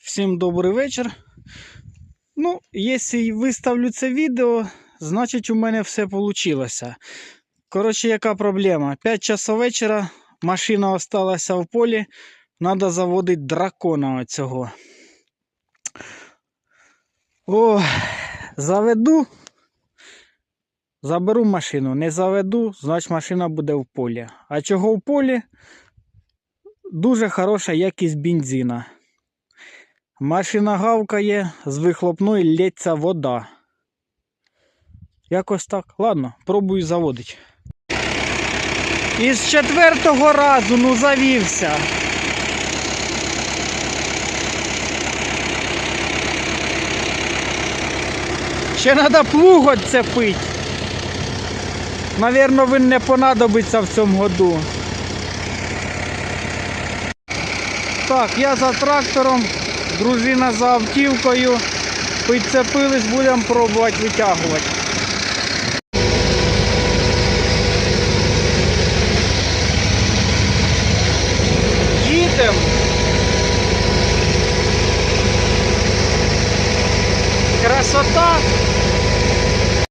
Всім добрий вечір. Ну, якщо виставлю це відео, значить у мене все вийшло. Коротше, яка проблема? 5 часов вечора, машина осталася в полі, треба заводити дракона оцього. О, заведу. Заберу машину, не заведу, значить машина буде в полі. А чого в полі? Дуже хороша якість бензина. Машина гавкає, з вихлопної лється вода. Якось так. Ладно, пробую заводити. Із четвертого разу ну завівся. Ще треба плуг цепить. Навірно, він не понадобиться в цьому году. Так, я за трактором, дружина за автівкою. Підцепились, будемо пробувати витягувати. Їдемо. Красота.